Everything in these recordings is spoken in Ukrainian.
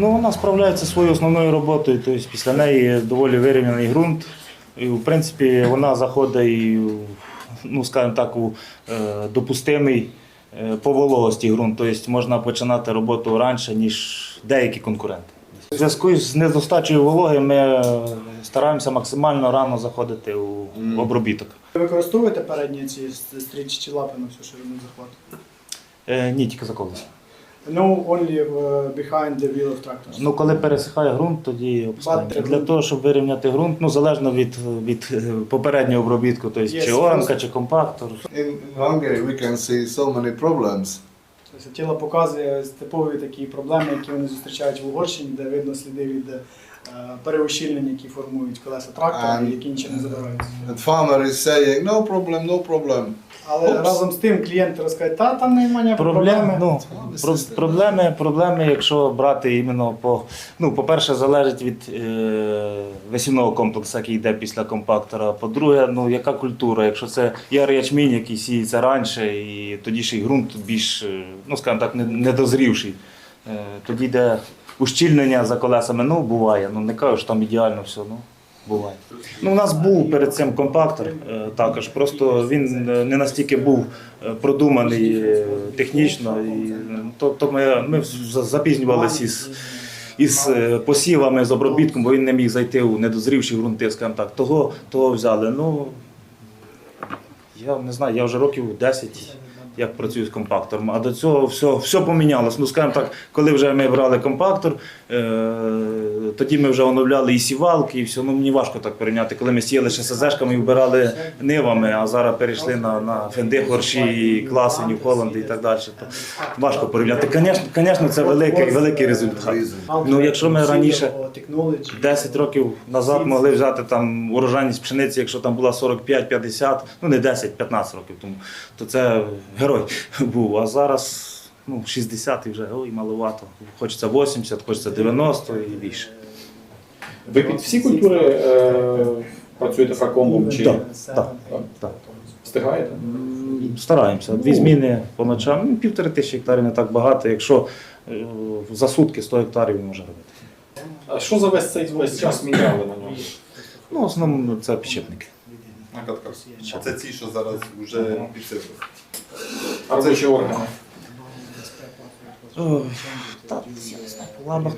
Ну, вона справляється своєю основною роботою, тобто після неї доволі вирівняний ґрунт. І, в принципі, вона заходить ну, скажімо так, у е, допустимий е, по вологості ґрунт. Тобто можна починати роботу раніше, ніж деякі конкуренти. У зв'язку з недостачею вологи ми стараємося максимально рано заходити у обробіток. Ви використовуєте передні ці стрічці лапи на всю ширину захвату? Е, ні, тільки за колесо. No, only uh, behind the wheel of tractors. Ну, коли пересихає ґрунт, тоді опускаємо. Для того, щоб вирівняти ґрунт, ну залежно від, від е, попереднього обробітку, тобто Yes, чи оранка, чи компактор. In Hungary, we can see so many problems. Тобто тіло показує типові такі проблеми, які вони зустрічають в Угорщині, де видно сліди від е, переущільнень, які формують колеса трактора, і які нічим не забираються. And farmer is saying, no problem, no problem. Але Упс. разом з тим клієнт розкаже, та там немає Проблеми, ну, про, проблеми, проблеми, якщо брати іменно по. Ну, по-перше, залежить від е, весільного комплексу, який йде після компактора. По-друге, ну яка культура? Якщо це яр ячмінь, який сіється раніше, і тоді ще й ґрунт більш, е, ну скажімо так, не- недозрівший. Е, тоді йде ущільнення за колесами. Ну, буває. Ну не кажу, що там ідеально все, ну. Буває. Ну, у нас був перед цим компактор е, також, просто він е, не настільки був е, продуманий технічно. І, е, тобто ми, ми запізнювалися із, із посівами, з обробітком, бо він не міг зайти у недозрівші ґрунти, скажімо так. Того, того взяли. Ну, я не знаю, я вже років 10 як працюю з компактором. А до цього все, все помінялось. Ну, скажімо так, коли вже ми брали компактор, е, тоді ми вже оновляли і сівалки, і все. Ну, мені важко так порівняти, коли ми сіяли ще СЗшками і вбирали нивами, а зараз перейшли на, на фенди, хорші, і класи, Нью Холланди і так далі. То важко порівняти. Звісно, це великий, великий результат. Ну, якщо ми раніше 10 років назад могли взяти там урожайність пшениці, якщо там була 45-50, ну не 10-15 років тому, то це герой був. А зараз ну, 60 і вже ой, маловато. Хочеться 80, хочеться 90 і більше. Ви під всі культури е, працюєте фракомбом чи Так, так, так. встигаєте? Стараємося. Дві зміни по ночам. Ну, Півтори тисячі гектарів не так багато. Якщо е, за сутки 100 гектарів він може робити. А що за весь цей весь час міняли на ньому? Ну, в основному це підшипники. На катках. Це ці, що зараз вже підсипали. А робочі органи? Ой, та.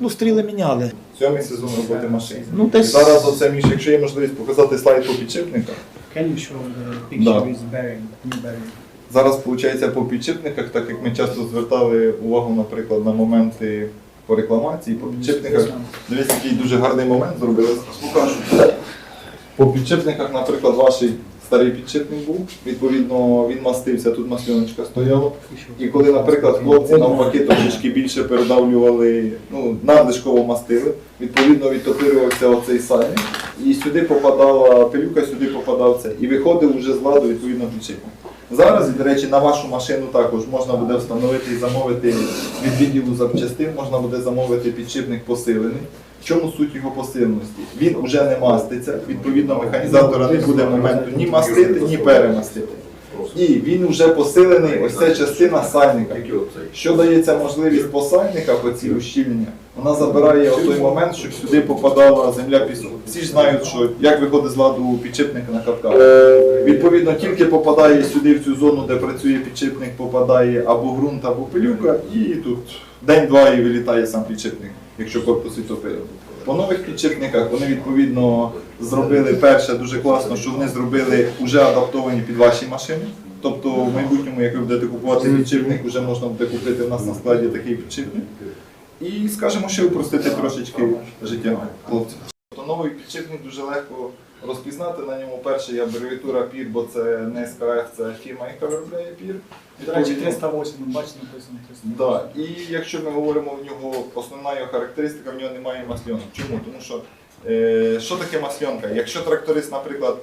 Ну, стріли міняли. Сьомий сезон роботи машин. Ну, десь Зараз оце між, якщо є можливість показати слайд по підшипниках. Can you show the picture Да. with bearing, new bearing? Зараз виходить по підшипниках, так як ми часто звертали увагу, наприклад, на моменти по рекламації, по підшипниках. Дивись, який дуже гарний момент зробили. Покажу. По підшипниках, наприклад, ваш старий підшипник був, відповідно, він мастився, тут масльоночка стояла. І коли, наприклад, хлопці навпаки трошечки більше передавлювали, ну, надлишково мастили, відповідно відтопирювався оцей сальник, і сюди попадала пилюка, сюди попадав це. І виходив уже з ладу відповідно підшипник. Зараз, до речі, на вашу машину також можна буде встановити і замовити від відділу запчастин, можна буде замовити підшипник посилений. В чому суть його посиленості? Він вже не маститься, відповідно, механізатора не буде моменту ні мастити, ні перемастити. І він вже посилений, ось ця частина сальника. Що дається можливість по сальниках, оці ущільнення, вона забирає той момент, щоб сюди попадала земля пісок. Всі ж знають, що як виходить з ладу підшипник на катках. Відповідно, тільки попадає сюди в цю зону, де працює підшипник, попадає або ґрунт, або пилюка, і тут день-два і вилітає сам підшипник, якщо корпус відтопили. По нових підшипниках вони відповідно зробили перше дуже класно, що вони зробили вже адаптовані під ваші машини. Тобто в майбутньому, як ви будете купувати підшипник, вже можна буде купити в нас на складі такий підшипник. І скажемо, ще упростити трошечки життя хлопців. Тобто новий підшипник дуже легко розпізнати на ньому. Перше є абревіатура PIR, бо це не СКФ, це фірма, яка виробляє PIR. До речі, 308, бачите, написано 308. Да. І якщо ми говоримо в нього, основна його характеристика, в нього немає масльонок. Чому? Тому що е, що таке масльонка? Якщо тракторист, наприклад,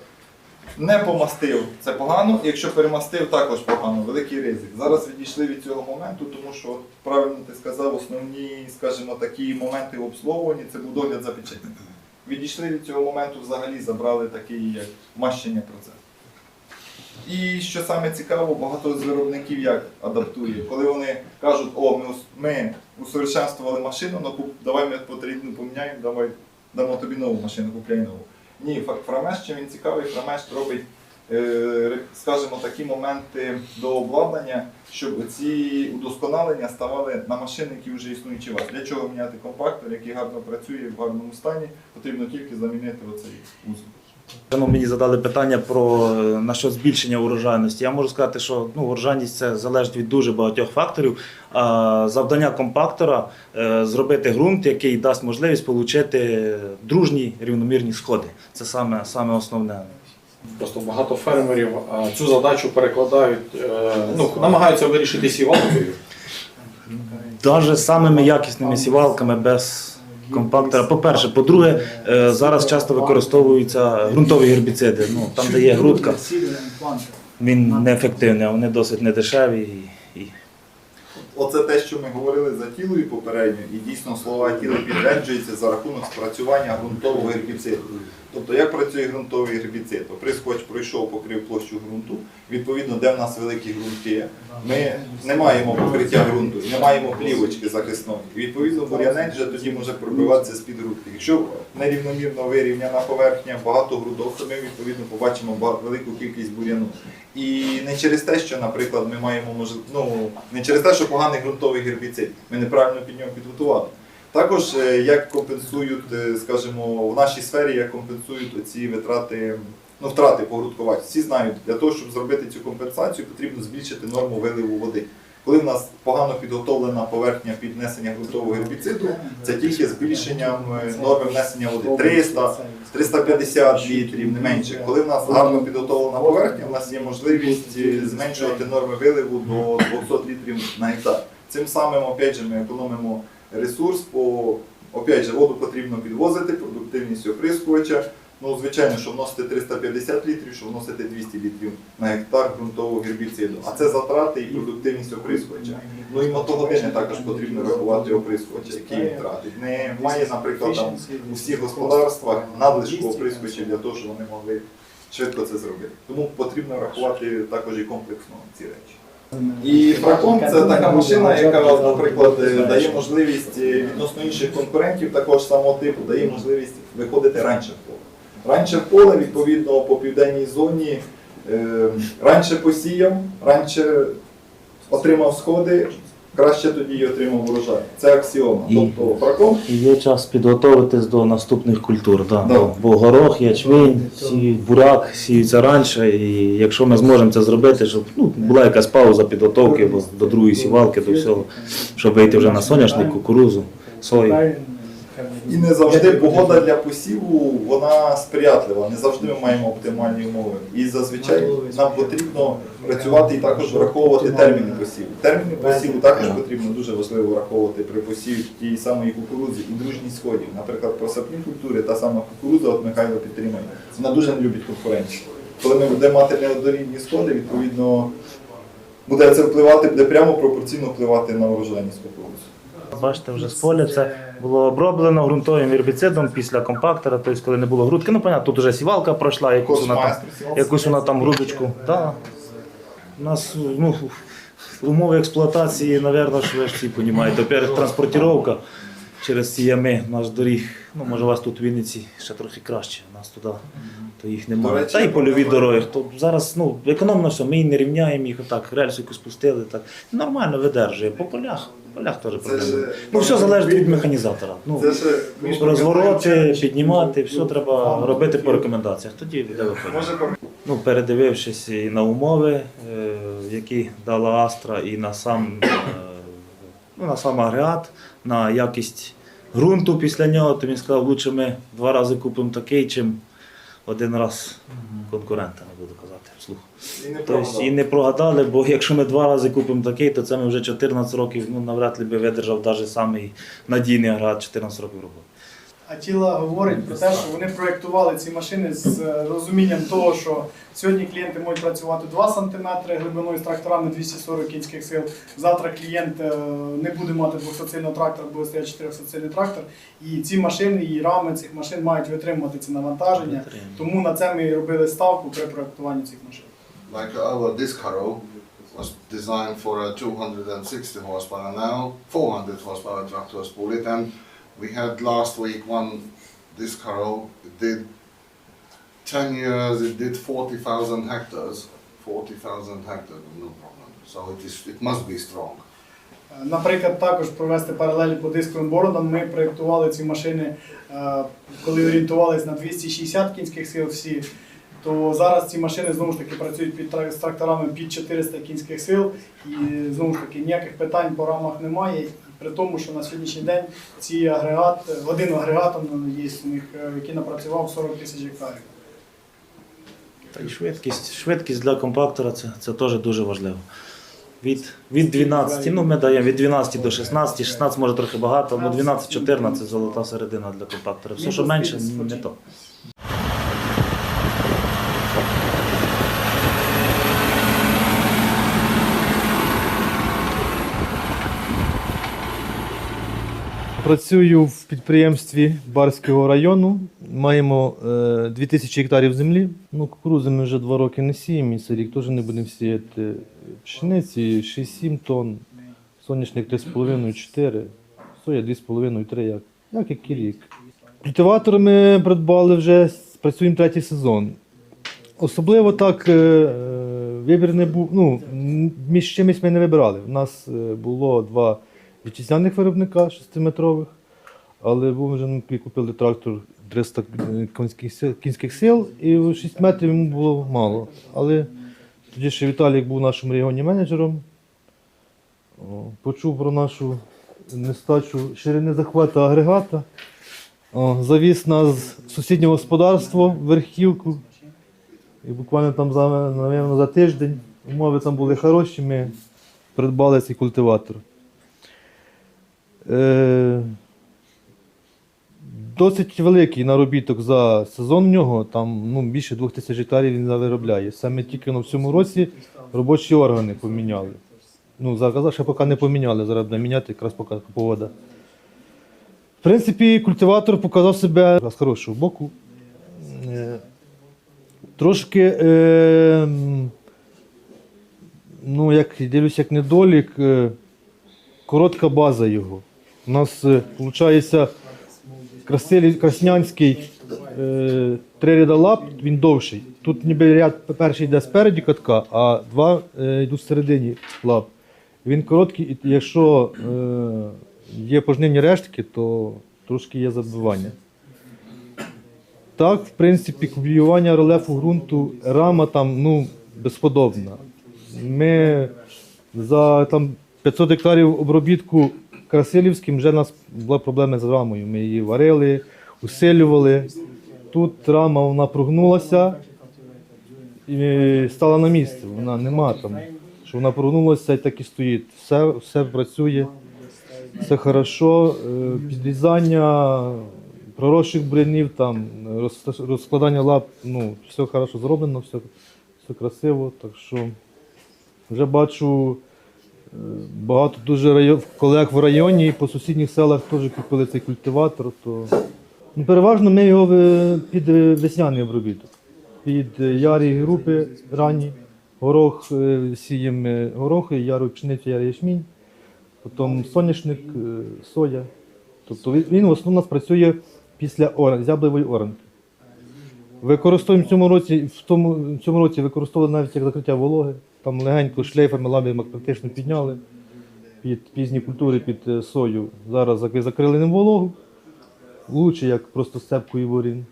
не помастив, це погано, якщо перемастив, також погано, великий ризик. Зараз відійшли від цього моменту, тому що, правильно ти сказав, основні, скажімо, такі моменти в обслуговуванні це був догляд за підшипником. Відійшли від цього моменту, взагалі забрали такий як мащення процес. І що саме цікаво, багато з виробників як адаптує. Коли вони кажуть, о, ми, ми усовершенствували машину, ну давай ми потрібно поміняємо, давай дамо тобі нову машину, купляй нову. Ні, Фрамеш, чим він цікавий, Фрамеш робить, е, скажімо, такі моменти до обладнання, щоб ці удосконалення ставали на машини, які вже існуючі у вас. Для чого міняти компактор, який гарно працює в гарному стані, потрібно тільки замінити оцей. Ну, мені задали питання про е, насчет збільшення урожайності. Я можу сказати, що ну, урожайність це залежить від дуже багатьох факторів. А завдання компактора е, зробити ґрунт, який дасть можливість отримати дружні рівномірні сходи. Це саме, саме основне. Просто багато фермерів цю задачу перекладають, е, ну, намагаються вирішити сівалкою. Навіть самими якісними сівалками без компактора. По-перше, по-друге, е, зараз часто використовуються ґрунтові гербіциди. Ну, там, де є грудка, він неефективний, а вони досить недешеві. Оце те, що ми говорили за тілою попередньо, і дійсно слова тіло підтверджується за рахунок спрацювання ґрунтового гербіциду. Тобто, як працює ґрунтовий гербіцид? Оприскувач пройшов, покрив площу ґрунту. Відповідно, де в нас великі ґрунти, ми не маємо покриття ґрунту, не маємо плівочки захисної. Відповідно, бур'янець вже тоді може пробиватися з-під грудки. Якщо нерівномірно вирівняна поверхня, багато грудок, то ми відповідно побачимо велику кількість бур'яну. І не через те, що, наприклад, ми маємо ну, не через те, що поганий ґрунтовий гербіцид, ми неправильно під нього підготували. Також е, як компенсують, е, скажімо, в нашій сфері, як компенсують оці витрати, ну втрати по грудкувачі. Всі знають, для того, щоб зробити цю компенсацію, потрібно збільшити норму виливу води. Коли в нас погано підготовлена поверхня під внесення ґрунтового гербіциду, це тільки збільшенням е, норми внесення води 300, 350 літрів, не менше. Коли в нас гарно підготовлена поверхня, у нас є можливість зменшувати норми виливу до 200 літрів на гектар. Цим самим, опять же, ми економимо ресурс, бо опять же, воду потрібно підвозити, продуктивність оприскувача. Ну, звичайно, що вносити 350 літрів, що вносити 200 літрів на гектар ґрунтового гербіциду. А це затрати і продуктивність оприскувача. Ну і мотогодини також потрібно рахувати оприскувача, який він тратить. Не має, наприклад, там у всіх господарствах надлишку оприскувачів для того, щоб вони могли швидко це зробити. Тому потрібно рахувати також і комплексно ці речі. І фракон це така машина, яка, наприклад, е, дає можливість е, відносно інших конкурентів такого ж самого типу, дає можливість виходити раніше в поле. Раніше в поле, відповідно, по південній зоні, е, раніше посіяв, раніше отримав сходи, краще тоді й отримав урожай. Це аксіома. І- Тобто браком. І є час підготуватись до наступних культур. Да. Да. Бо- горох, ячмінь, сіють буряк сіються раніше. І якщо ми зможемо це зробити, щоб ну, була якась пауза підготовки бо до другої сівалки, до всього, щоб вийти вже на соняшник, кукурузу, сою. І не завжди погода для посіву вона сприятлива. Не завжди ми маємо оптимальні умови. І зазвичай нам потрібно працювати і також враховувати терміни посіву. Терміни посіву також потрібно дуже важливо враховувати при посіві тієї самої кукурудзи і дружність сходів. Наприклад, про сапні культури, та сама кукурудза, от Михайло підтримає, вона дуже не любить конкуренцію. Коли ми будемо мати неоднорідні сходи, відповідно буде це впливати, буде прямо пропорційно впливати на урожайність кукурудзи. Бачите, вже з поля це було оброблено ґрунтовим гербіцидом після компактора, тобто коли не було грудки. Ну, понятно, тут вже сівалка пройшла, якусь вона там, якусь вона там грудочку. Да. У нас ну, умови експлуатації, мабуть, що ви ж всі розумієте. Во-первых, транспортировка через ці ями наш доріг. Ну, може, у вас тут в Вінниці ще трохи краще, у нас туди. То їх немає. Та й польові дороги. То зараз ну, економно все, ми її не рівняємо їх отак, рельсику спустили. Так. Нормально видержує. По полях, по полях теж проблема. Ну, все залежить від механізатора. Ну, розвороти, піднімати, все треба робити по рекомендаціях. Тоді йде виходить. Ну, передивившись і на умови, е, які дала Астра, і на сам, е, ну, на сам агрегат, на якість ґрунту після нього, то він сказав, лучше ми два рази купимо такий, чим один раз конкурента, не буду казати вслух. і не Тобто, і не прогадали, бо якщо ми два рази купимо такий, то це ми вже 14 років, ну навряд ли би видержав навіть самий надійний агрегат 14 років роботи. А тіла говорить про те, що вони проєктували ці машини з е, розумінням того, що сьогодні клієнти можуть працювати 2 см глибиною з тракторами 240 кінських сил. Завтра клієнт е, не буде мати 200-сильного трактора, буде стояти 400-сильний трактор. І ці машини, і рами цих машин мають витримувати ці навантаження. Тому на це ми і робили ставку при проєктуванні цих машин. like our disc harrow was designed for a 260 horsepower now 400 horsepower tractors pull it and we had last week one disc harrow it did 10 years it did 40,000 hectares 40,000 hectares no problem so it is it must be strong Наприклад, також провести паралелі по дисковим бородам. Ми проєктували ці машини, е, коли орієнтувалися на 260 кінських сил всі. То зараз ці машини знову ж таки працюють під з тракторами під 400 кінських сил, і знову ж таки ніяких питань по рамах немає. При тому, що на сьогоднішній день ці агрегат, один агрегат он є у них, е, який напрацював 40 тисяч гектарів. Та й швидкість. Швидкість для компактора це, це теж дуже важливо. Від, від 12, ну ми даємо від 12 до 16, 16 може трохи багато, але 12-14 це золота середина для компактора. Все, що менше, не то. Працюю в підприємстві Барського району. Маємо е, 2000 гектарів землі. Ну, кукурузи ми вже два роки не сіємо, і цей рік теж не будемо сіяти. Пшениці 6-7 тонн, соняшник 3,5-4, соя 2,5-3, як, як який рік. Культиватор ми придбали вже, працюємо третій сезон. Особливо так е, е, вибір не був. Ну, між чимось ми не вибирали. У нас е, було два вітчизняних виробника 6-метрових, але був вже ми купили трактор 300 кінських сил, кінських сил, і 6 метрів йому було мало. Але тоді ще Віталік був в нашому регіоні менеджером. Почув про нашу нестачу ширини захвату агрегата. Завіз нас в сусіднє господарство верхівку. І буквально там за, напевно, за тиждень умови там були хороші, ми придбали цей культиватор. Е, досить великий наробіток за сезон в нього, там ну, більше 2000 гектарів він виробляє. Саме тільки ну, в цьому році робочі органи поміняли. Ну, зараз ще поки не поміняли, зараз буде міняти якраз поки погода. В принципі, культиватор показав себе з хорошого боку. Е, Трошки, е, ну, як дивлюсь, як недолік, е, коротка база його. У нас виходить краснянський е, три ряда лап, він довший. Тут ніби ряд перший йде спереді катка, а два е, йдуть всередині лап. Він короткий, і якщо е, є пожнивні рештки, то трошки є забивання. Так, в принципі, копіювання рельєфу ґрунту, рама там ну, безподобна. Ми за там, 500 гектарів обробітку Красилівським вже нас були проблеми з рамою. Ми її варили, усилювали. Тут рама вона прогнулася і стала на місце. Вона нема там. Що вона прогнулася і так і стоїть. Все, все працює, все хорошо. Е, Підрізання проросших бурянів, там, розкладання лап, ну, все хорошо зроблено, все, все красиво. Так що вже бачу багато дуже район, колег в районі і по сусідніх селах теж купили цей культиватор. То... Ну, переважно ми його під е, весняний обробіток. Під е, ярі групи ранні, горох е, сіємо горохи, яру пшеницю, ярий ячмінь, потім соняшник, соя. Тобто він- в основному працює після зяблевої оранки. Використовуємо в цьому році, в тому в цьому році використовували навіть як закриття вологи. Там легенько шлейфами лабіями практично підняли під пізні культури, під е, сою. Зараз закрили ним вологу, лучше як просто степкою ворін.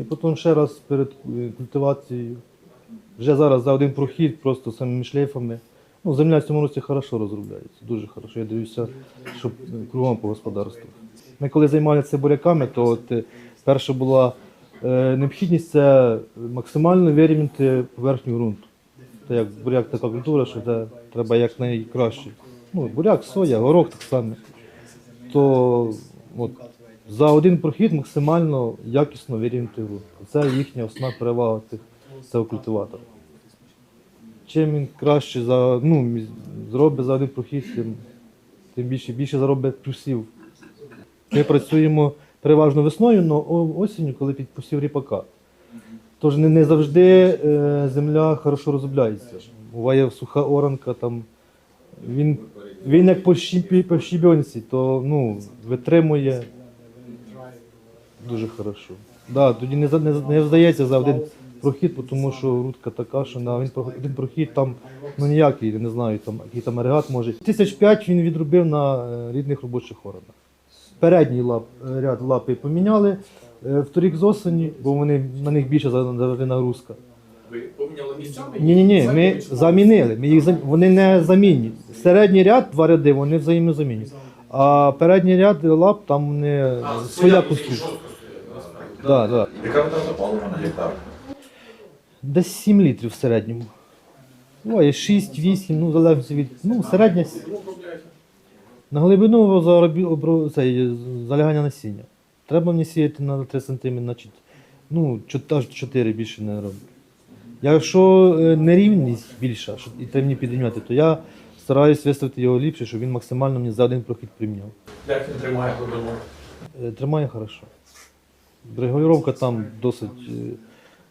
І потім ще раз перед е, культивацією. Вже зараз за один прохід, просто самими шлейфами. Ну, земля в цьому році хорошо розробляється, дуже хорошо. Я дивлюся, щоб е, кругом по господарству. Ми коли займалися буряками, то от, перша була необхідність це максимально вирівняти поверхню ґрунту. Це як буряк така культура, що це треба якнайкраще. Ну, буряк, соя, горох так само. То от, за один прохід максимально якісно вирівняти ґрунт. Це їхня основна перевага тих, цього культиватора. Чим він краще за, ну, зробить за один прохід, тим, тим більше, більше заробить плюсів. Ми працюємо переважно весною, але осінню, коли під посів ріпака. Тож не, не завжди е, земля хорошо розробляється. Буває суха оранка, там він, він як по, щіпі, по щебенці, то ну, витримує дуже хорошо. Да, тоді не, за- не, не здається за один прохід, тому що грудка така, що на один, прохід- один прохід там ну ніякий, не знаю, там, який там агрегат може. Тисяч п'ять він відробив на е, рідних робочих органах. Передній лап, ряд лапи поміняли е, вторік з осені, бо вони, на них більше за- завжди нагрузка. Ви поміняли місцями? Ні, ні, ні, ми замінили. Ми їх зам- вони не замінні. Середній ряд, два ряди, вони взаємно замінні. А передній ряд лап там вони своя конструкція. Да, да. Яка витрата палива на гектар? Десь 7 літрів в середньому. Буває 6-8, ну, залежно від. Ну, середня. с- На глибину заробі, обро, цей, залягання насіння. Треба мені сіяти на 3 см, значить, ну, аж 4 більше не роблю. Якщо е, нерівність більша, і треба мені підрівняти, то я стараюсь виставити його ліпше, щоб він максимально мені за один прохід приміняв. Як він тримає глибину? Е, Тримає хорошо. Регулювання там досить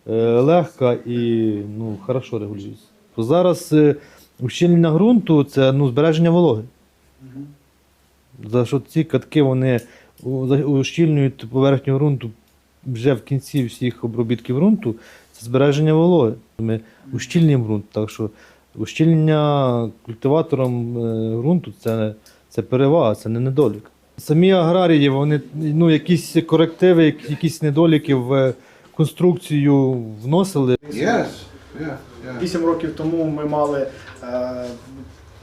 е, легка і ну, хорошо регулюється. Зараз ущільнення ґрунту це ну, збереження вологи. За що ці катки вони ущільнюють поверхню ґрунту вже в кінці всіх обробітків ґрунту, це збереження вологи. Ми ущільнюємо ґрунт, так що ущільнення культиватором е, ґрунту це, це перевага, це не недолік. Самі аграрії, вони ну, якісь корективи, якісь недоліки в е, конструкцію вносили. Yes, yeah, yeah. Вісім років тому ми мали е,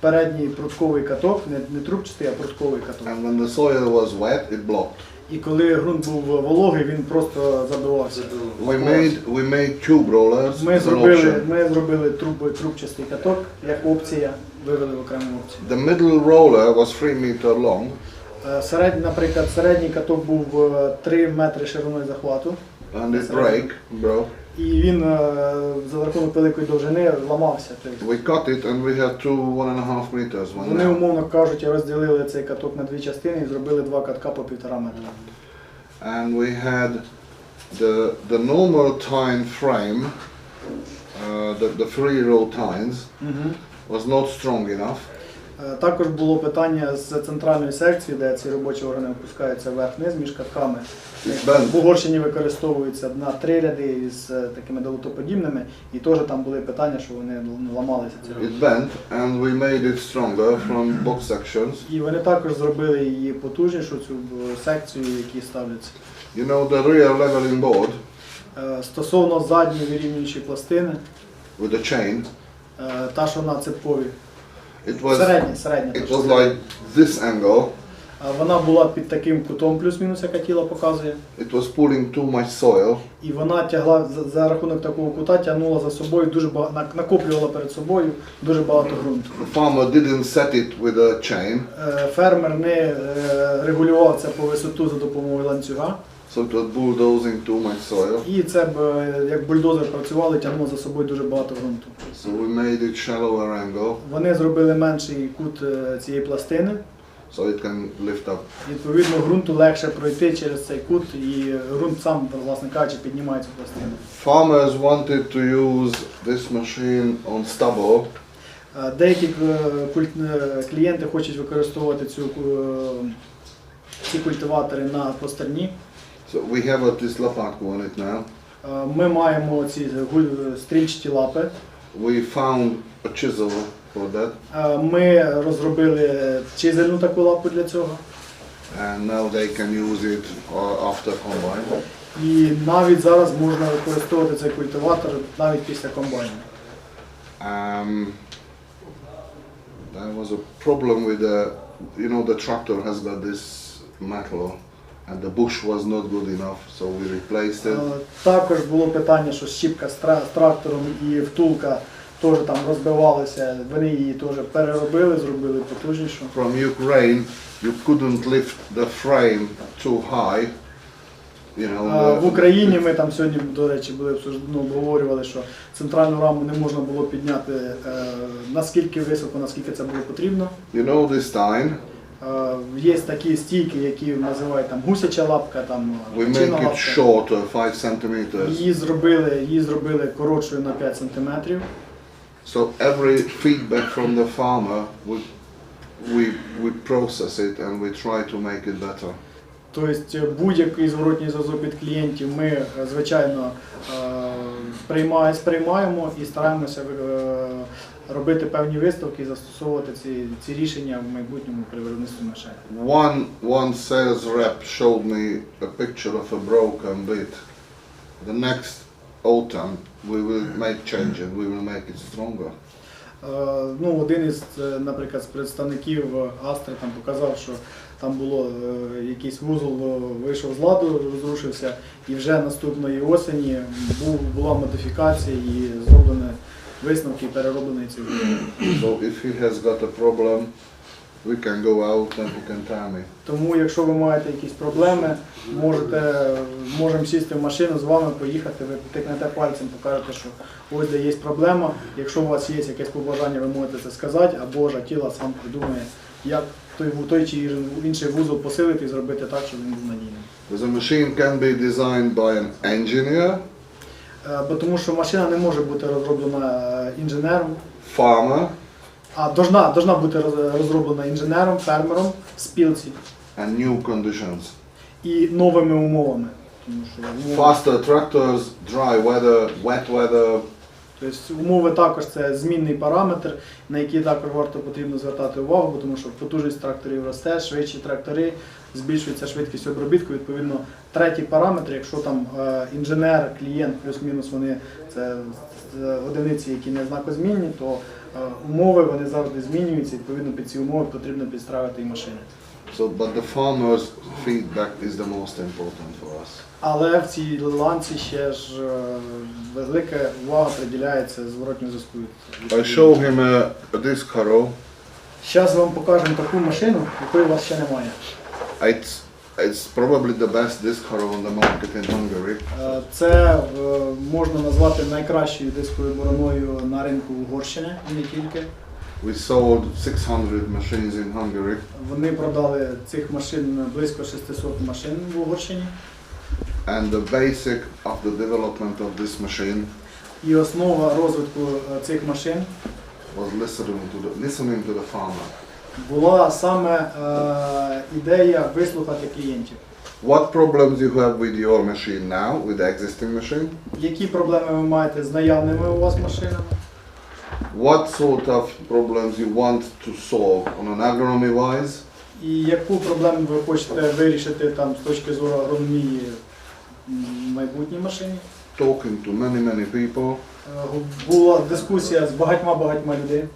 передній прутковий каток, не, не трубчатий, а прутковий каток. And when the soil was wet, it blocked. І коли ґрунт був вологий, він просто забивався. We made we made tube rollers Ми as an зробили, option. ми зробили труб, трубчастий каток як опція, вивели в окрему опцію. The middle roller was three meter long, Е, Середній, наприклад, середній каток був е, 3 метри шириною захвату, and it break, broke. І він е, за рахунок великої довжини ламався. We cut it and we had two one and a half meters one Вони, now. умовно кажучи, розділили цей каток на дві частини і зробили два катка по півтора метра. And we had the the normal tine frame, uh, the, the three row tines, was not strong enough. Е, Також було питання з центральної секції, де ці робочі органи опускаються вверх-вниз між катками. В Угорщині використовуються на три ряди з е, такими долотоподібними, і теж там були питання, що вони ламалися. ці It bent and we made it stronger from box sections. І вони також зробили її потужнішу, цю е, секцію, які ставляться. You know the rear leveling board Стосовно задньої вирівнюючої пластини, with the chain, та, що на цепкові, it was середня, середня. it was like this angle. Вона була під таким кутом, плюс-мінус, яка тіло показує. It was pulling too much soil. І вона тягла за, за рахунок такого кута, тягнула за собою дуже багато, накоплювала перед собою дуже багато ґрунту. The farmer didn't set it with a chain, Е, Фермер не е, регулював це по висоту за допомогою ланцюга, so it was bulldozing too much soil. і це б е, як бульдозер працював і тягнуло за собою дуже багато ґрунту. So we made it shallower angle, Вони зробили менший кут е, цієї пластини. so it can lift up. Відповідно, ґрунту легше пройти через цей кут, і ґрунт сам, власне кажучи, піднімає цю пластину. Farmers wanted to use this machine on stubble, Е, Деякі клієнти хочуть використовувати цю, ці культиватори на постерні. so we have a this lapatku on it now. Е, Ми маємо ці гуль- стрільчаті лапи. We found a chisel for that, Е, Ми розробили чизельну таку лапу для цього. and now they can use it uh, after combine. І навіть зараз можна використовувати цей культиватор навіть після комбайну. Um, there was a problem with the, you know, the tractor has got this metal, and the bush was not good enough, so we replaced it. Е, Також було питання, що щіпка з тра- з трактором і втулка теж там розбивалися. Вони її теж переробили, зробили потужнішу. From Ukraine, you couldn't lift the frame too high. You know, А the- В Україні ми там сьогодні, до речі, були обсуж- ну, обговорювали, що центральну раму не можна було підняти е, наскільки високо, наскільки це було потрібно. you know this time, Е, Є такі стійки, які називають там гусяча лапка, там We make it лапка. shorter, 5 centimeters. Її зробили, її зробили коротшою на 5 сантиметрів. So every feedback from the farmer, we, we, we process it and we try to make it better. Тобто будь-який зворотній зв'язок від клієнтів ми, е, звичайно, е, приймає- сприймаємо і стараємося е, робити певні виставки і застосовувати ці, ці рішення в майбутньому при виробництві машин. One, one sales rep showed me a picture of a broken bit. The next autumn, we will make changes, we will make it stronger. Е, Ну, один із, е, наприклад, з представників Астри там показав, що там було е, якийсь вузол е, вийшов з ладу, розрушився, і вже наступної осені був, була модифікація і зроблені висновки, перероблений цей вузол. So if he has got a problem, we can go out and he can tell me. Тому, якщо ви маєте якісь проблеми, можете можемо сісти в машину з вами, поїхати, ви тикнете пальцем, покажете, що ось де є проблема. Якщо у вас є якесь побажання, ви можете це сказати, або ж Атіла сам придумає, як той, той чи інший вузол посилити і зробити так, щоб він був надійним. The machine can be designed by an engineer, Бо тому що машина не може бути розроблена е, інженером, farmer, а должна, должна бути розроблена інженером, фермером в спілці and new conditions. і новими умовами. Тому що умови- Faster tractors, dry weather, wet weather, Тобто умови також це змінний параметр, на який також варто потрібно звертати увагу, тому що потужність тракторів росте, швидші трактори, збільшується швидкість обробітку. Відповідно, третій параметр, якщо там е, інженер, клієнт, плюс-мінус вони це одиниці, які не знакозмінні, то е, умови вони завжди змінюються. Відповідно, під ці умови потрібно підстраювати і машини. So, but the farmer's feedback is the most important for us. Але в цій ланці ще ж е, велика увага приділяється зворотньому зв'язку. I show him a, disc harrow. Зараз вам покажемо таку машину, якої у вас ще немає. It's, it's probably the best disc on the market in Hungary. Е, Це е, можна назвати найкращою дисковою бороною на ринку Угорщини, не тільки. We sold 600 machines in Hungary. Вони продали цих машин близько 600 машин в Угорщині. And the basic of the development of this machine І основа розвитку е, цих машин was listening to the, listening to the farmer. Була саме е, ідея вислухати клієнтів. What problems you have with your machine now, with the existing machine? Які проблеми ви маєте з наявними у вас машинами? What sort of problems you want to solve on an agronomy wise? І яку проблему ви хочете вирішити там з точки зору агрономії м, майбутній машині? Talking to many, many people, Е, Була дискусія з багатьма-багатьма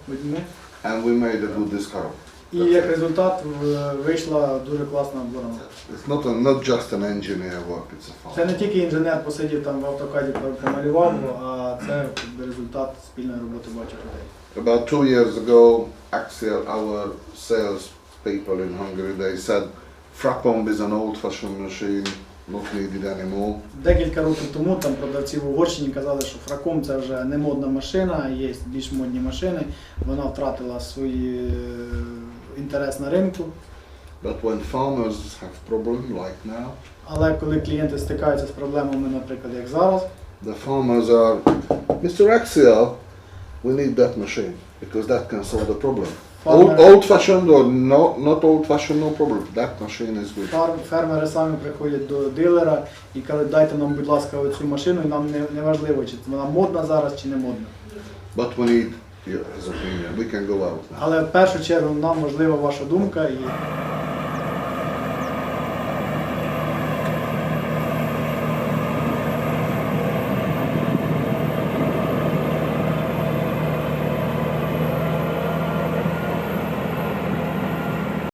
людьми. and we made a good discovery. І як результат вийшла дуже класна оборона. It's not, a, not just an engineer work, it's a Це не тільки інженер посидів там в автокаді помалював, а це результат спільної роботи багатьох людей. About two years ago, Axial, our sales people in Hungary, they said, Frapomb is an old-fashioned machine, not needed anymore. Декілька років тому там продавці в Угорщині казали, що фраком це вже не модна машина, є більш модні машини. Вона втратила свій е, інтерес на ринку. But when farmers have problem like now, Але коли клієнти стикаються з проблемами, наприклад, як зараз, the farmers are, Mr. Axial, we need that machine because that can solve the problem. Old, Farmer- old-fashioned or no, not old-fashioned, no problem. That machine is good. фар- фермери самі приходять до дилера і кажуть, дайте нам, будь ласка, оцю машину, і нам не, не важливо, чи вона модна зараз, чи не модна. But we opinion. We can go out. Але в першу чергу нам важлива ваша думка і